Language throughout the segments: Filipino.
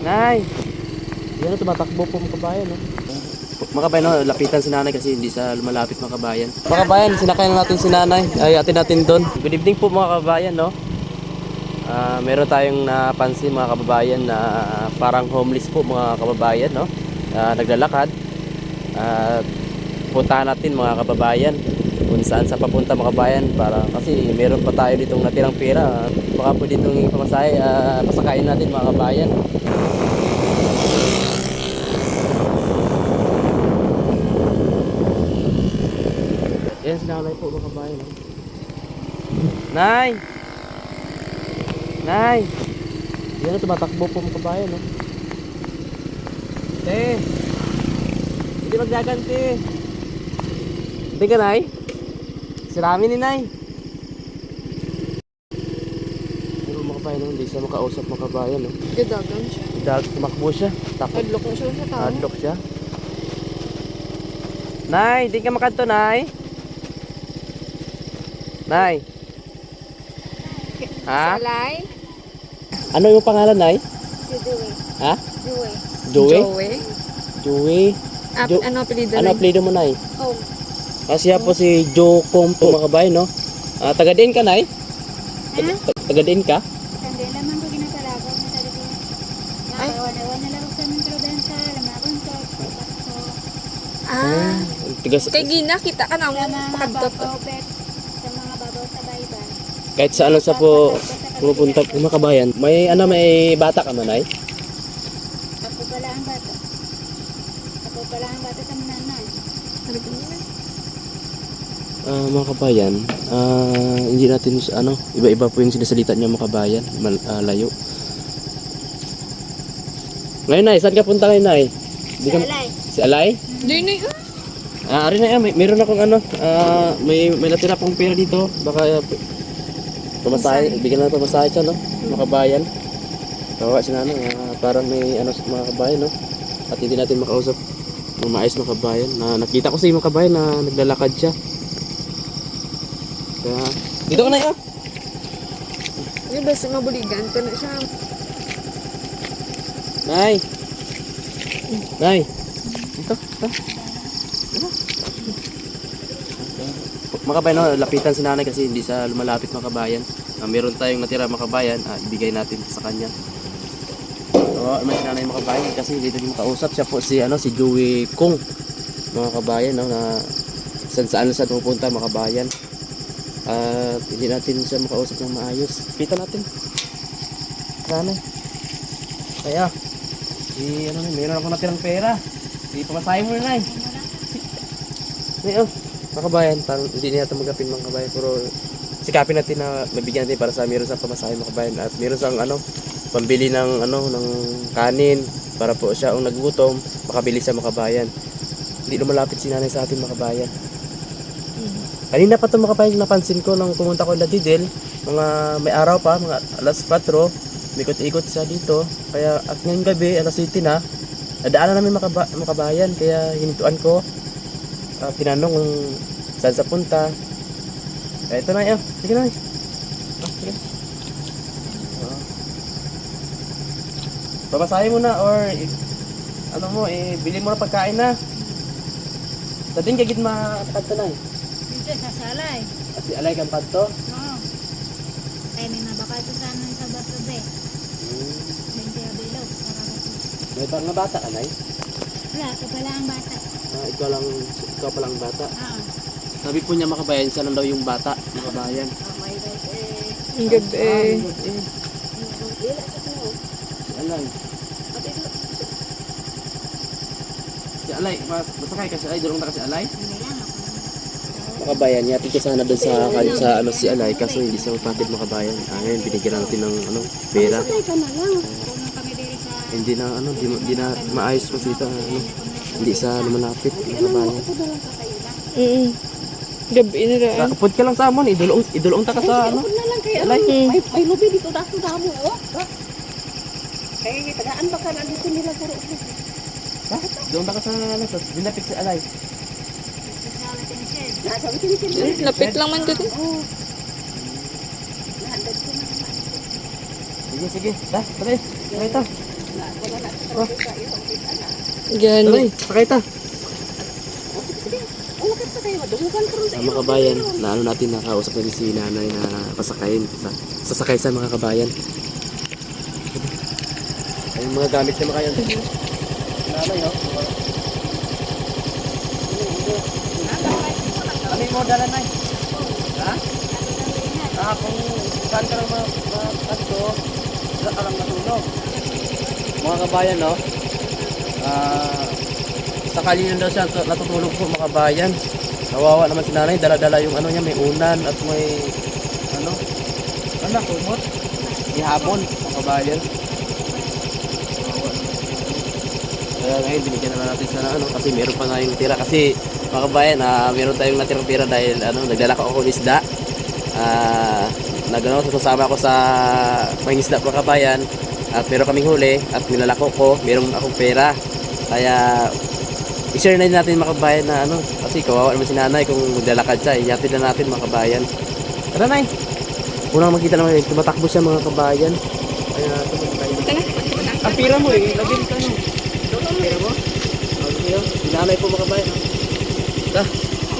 Nay! Yan na, tumatakbo po mga kabayan. No? Mga kabayan, no, lapitan si nanay kasi hindi sa lumalapit mga kabayan. Mga kabayan, sinakay na natin si nanay. Ay, atin natin doon. Good evening po mga kabayan, no? Ah, meron tayong napansin mga kababayan na parang homeless po mga kababayan, no? Ah, naglalakad. At puntahan natin mga kababayan kung saan sa papunta mga kabayan para kasi meron pa tayo ditong natirang pera. Baka po ditong ipamasahe, ah, pasakayin natin mga kabayan. Yan sinalay po mga kabayan. Nay! Nay! Yan na tumatakbo po mga kabayan. No? Te! Hindi maggaganti. Hindi ka, Nay? Sirami ni Nay. Pero mga kabayan, no? hindi siya makausap mga kabayan. No? Gadagan siya. Dag, tumakbo siya. Takot. Adlock na siya sa tao. Hadlock siya. Nay, di ka makanto, Nay. Nay. Ha? Salay? Ano yung pangalan, Nay? Si Dewey. Ha? Dewey. Joey? Joey? Joey? Ap- Jo- ano apelido Ano rin? apelido mo, Nay? Oh. Kasi yan po si Joe Kong po mga kabay, no? Ah, taga din ka, Nay? Taga, taga din ka? Hindi naman ko ginapalagaw na talaga. Ay. Nakawala-wala na lang sa ng probensa, lamakon ko, so, Ah. Taga, Kay Gina, kita ka na sa mga babaw, sa mga babaw sa baybay. kahit sa ano sa po pumupunta po mga kabayan, may ano, may bata ka man, Nay? Ako pala ang bata. Ako pala ang bata sa nanay. Ah, mga kabayan, ah, hindi natin ano, iba-iba po yung sinasalita niya mga kabayan, mal, ah, layo. Ngayon, Nay, saan ka punta ngayon, Nay? Di ka, Alay. si Alay? Di na yun. Ah, ari na yan, may, meron akong ano, ah, may, may natira pong pera dito. Baka uh, pamasahe, bigyan na pamasahe siya, no? Mga kabayan. Kawawa si nanay, ah, parang may ano sa mga kabayan, no? At hindi natin makausap ng maayos mga kabayan. Na, nakita ko sa mga kabayan na naglalakad siya. Kaya, dito ka na yun. Yung basta mabuligan, ito na siya. Nay! Nay! Ito, ito. Mga kabayan, no, lapitan si nanay kasi hindi sa lumalapit mga kabayan. Ah, meron tayong natira mga kabayan, ah, ibigay natin sa kanya. So, may si nanay mga kabayan kasi hindi natin makausap. Siya po si, ano, si Joey Kung. Mga kabayan, no, na saan saan saan pupunta mga kabayan. At hindi natin siya makausap ng maayos. Kita natin. Nanay. Kaya, si, ano na, meron ako natirang pera. Di pamasahe mo na, nay. Ay, oh, mga kabayan, parang hindi natin magapin mga kabayan, pero sikapin natin na mabigyan natin para sa meron sa pamasahe mga kabayan at meron sang ano, pambili ng ano, ng kanin para po siya ang nagugutom, makabili sa mga kabayan. Hindi lumalapit si nanay sa atin mga kabayan. Kanina pa ito mga kabayan, napansin ko nang pumunta ko la Didel, mga may araw pa, mga alas 4, mikot-ikot siya dito. Kaya at ngayong gabi, alas 7 na, nadaanan namin mga, kaba- mga kabayan, kaya hinintuan ko uh, tinanong kung saan sa punta. Eh, ito na yun. Sige na. Ah, sige. Ah. Babasahin mo na or ano mo, eh, bili mo na pagkain na. Sa din kagid makakanta na eh. Dito sa salay. At si Alay kang padto. Oo. Ay, may mabakal ko sa amin sa basobe. Hmm. Bente kagatis. May ba nga bata ka, Nay? Wala, ako pala ang bata. Ah, ikaw lang, ikaw pa lang bata. Oo. Sabi po niya makabayan, siya lang daw yung bata, makabayan. Oh my God, eh. Ang gabi. Ah, eh. Lila sa'yo. Si Alay. Si Alay, mas masakay ka si Alay, durong na ka si Alay. Lang. Makabayan, yati ko sana doon sa, sa ano si Alay, kaso hindi siya mapatid makabayan. Ah, ngayon, binigyan natin ng ano, pera. Puno kami diri sa... Hindi na ano, di, di na maayos pa sita, ano, hindi sa lumalapit, makabayan. Mm. Gabi na rin. Kapod ka lang sa amon, idulong, idulong ta ka sa ano. na lang kay Alay. May may lubi dito dato damo oh. Kay tagaan ba ka na dito nila puro. Bakit? Doon ta ka sa ano, sa dinapit si Alay. Kasama din siya. Nasa bitin sila. Lapit lang man dito. Oh. Na. Sige, sige. Da, tara. Tara ito. Wala Gani. Ay, pakita. Wala ka pa kayo, maduhugan ko rin sa Sa mga kabayan, na ano natin, nakausap natin si nanay na pasakayin. Sa, sasakay sa mga kabayan. Ay, mga gamit niya makayan. Nanay, oh. Ano yung modala, nay? Ha? Ah, kung saan ka lang mapagto, wala ka lang matulog. Mga kabayan, no? Ah, sa kalino daw siya nat- natutulog po mga kabayan. Kawawa naman si nanay, dala-dala yung ano niya, may unan at may ano, ano, kumot. May habon, mga kabayan. Kaya ngayon, binigyan naman natin siya ng ano, kasi meron pa nga yung tira. Kasi mga kabayan, ah, meron tayong natirang tira dahil ano, naglalako ako ng isda. Ah, nagano sasama ako sa mangisda mga kabayan at meron kaming huli at nilalako ko, meron akong pera. Kaya i-share na natin mga kabayan na ano, kasi kawawa naman si nanay kung maglalakad siya, ihatid na natin mga kabayan. Tara nay! Unang makita naman tumatakbo siya mga kabayan. Kaya tumatakbo tayo. Ang pira mo eh, lagyan ka. Ang pira mo? Oh, sige, oh. Si nanay po mga kabayan. Oh. Ta,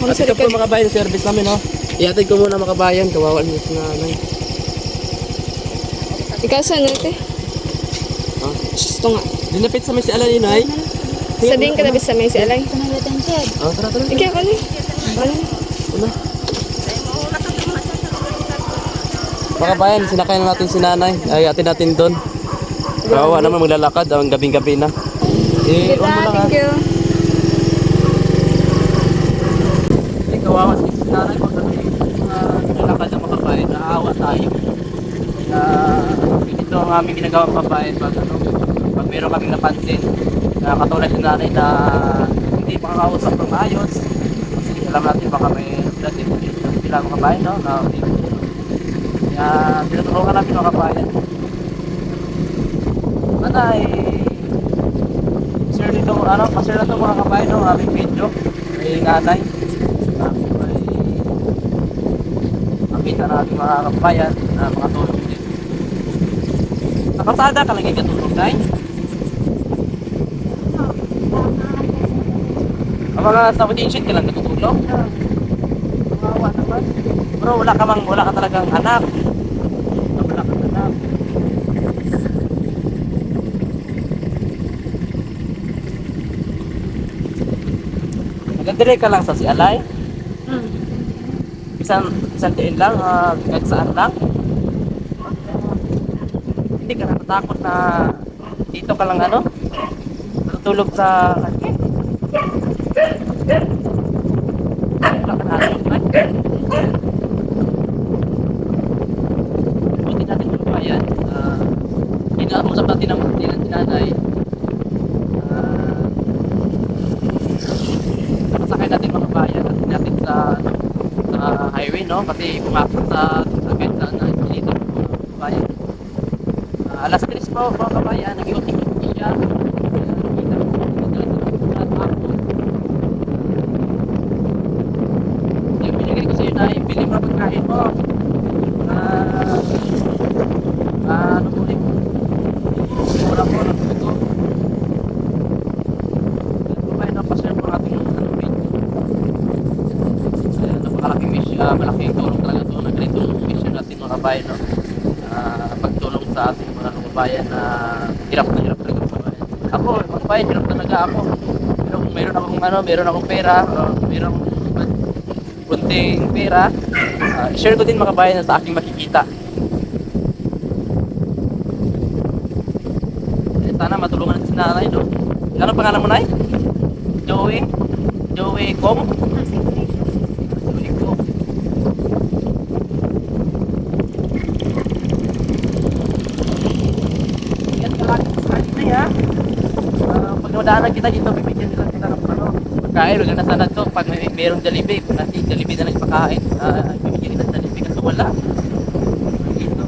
Ako at ito po mga kabayan, service namin oh. Ihatid ko muna mga kabayan, kawawa naman si nanay. Ikaw saan natin? Ha? Gusto nga. Dinapit sa may si Alan Inay. Sa din ka na sa may si Alay. Ito na. Ah, tara, tara. Ikaw ka ni. Ano? Una. Mga kabayan, sinakay na natin si nanay. Ay, atin natin doon. Kawawa naman maglalakad, ang gabing-gabi na. Eh. Thank you. Eh, nanay pag kami uh, naglalakad ng mga kabayan, naawa tayo. Kaya, ito ang aming ginagawang kabayan pag ano, pag meron kaming napansin, na katulad ng nanay na hindi makakausap ng maayos. Kasi alam natin baka may dati sila mga kabayan, no? Na, kaya, tinutulungan namin mga kabayan. Nanay, share dito, ano, pa-share na ito mga kabayan, no? Aming video. Kay nanay. Ah, may makita natin mga kabayan na mga tulong din. Sa kalsada ka lang yung katulong, tay? Ang mga sa audition ka lang natutulong? Kawawa naman. Bro, wala ka mang, wala ka talagang anak. Wala kang anak. Nagdire ka lang sa si Alay? Isang, isang diin lang, ah, kahit saan lang? Hindi ka natatakot na dito ka lang ano? Natutulog sa... Wala ka na ay? Buti natin yung bayan. Uh, Inausap natin ang hindi ng sinanay. Uh, sakay natin mga bayan at natin sa sa highway no kasi pumasok sa sakit sa na dito mga bayan. Uh, alas 3 po mga kabayan, nag-iutik po siya. Nakita ko po sa binigay sa'yo na ibili mo pagkain. Ah, ah, ano po rin? Wala po ng ito. Kaya po kayo napasaya po natin yung ano video. Kaya ah, malaking tulong talaga ito na ganito mission natin mga kabayan. No? Ah, pagtulong sa ating mga kabayan na hirap na hirap talaga mga kabayan. Ako, mga kabayan, hirap talaga ako. Pero kung meron akong ano, meron akong pera, uh, meron akong kunting pera, ah, share ko din mga kabayan sa aking makikita. Eh, sana matulungan natin si nanay, no? Ano pangalan mo, Nay? Joey? Joey Kong? Joey Kong. Yan ka lang sa kanina, ya. Ah, pag nadaanan kita dito, bibigyan nila kita ng ano, pagkain. Huwag na sana to. Pag may mayroong Jollibee, kasi Jollibee na nagpakain, ah, bibigyan kita ng Jollibee kasi wala. Dito.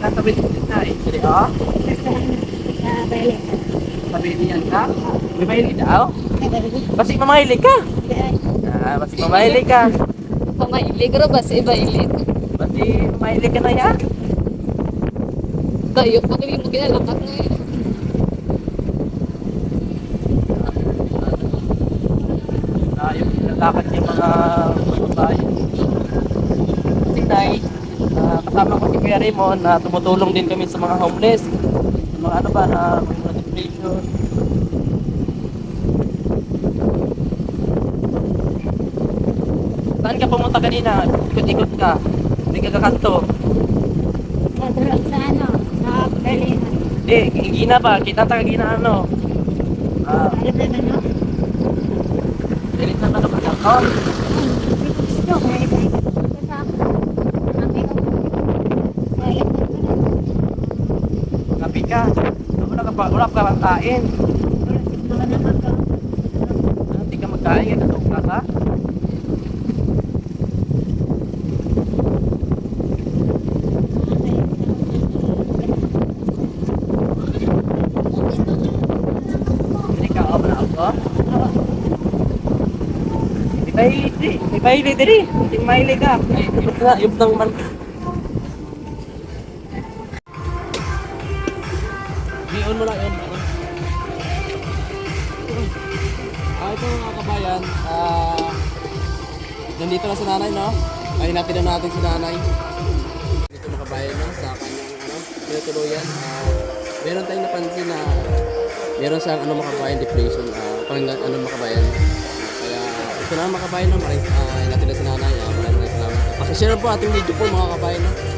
Tatawid ko din tayo. Jadi, oh. Ah, balik. Pabilihan ka? May mahilig daw? Basi mamahilig ka? Ah, basi mamahilig ka. pamaili. Pero ba si Ibaili? Pati mahilig ka na yan. Tayo, pag hindi mo ginalakat na. Ah, yung nilalakad yung mga babae. Si Tay, ah, kasama ko si Kuya Raymond na tumutulong din kami sa mga homeless. Sa mga ano ba na mga depression. Saan ka pumunta kanina? Ikot-ikot ka. Hindi ka kakanto. Sa durog sa ano, sa Berlin. Hindi, gina ba? Kita ta gina ano? Ah, Ano ba ano? dilit na ano ba lang? Oh, Gusto, ko. Kapi ka. Wala ka pa, wala ka pa kain. Wala na ako. Ah, Hindi ka magkain, kasok ka ka. Hindi ka ako na ako. Di ba hindi diri? Hindi mahilig ka. Yung na, yung nang man. Di-on mo lang yun. Ah, ito mga kabayan, ah, nandito na si nanay, no? Ay, natin na natin si nanay. Dito mga kabayan, no? Sa kanyang, ano, tinutuluyan. Ah, meron tayong napansin na meron siyang, ano, mga kabayan, depression. Ah, pang, ano, mga ito na mga kabayan? Maraming, ah, natin na si nanay. Ah, maraming salamat. Pakishare po ating video po, mga kabayan, no?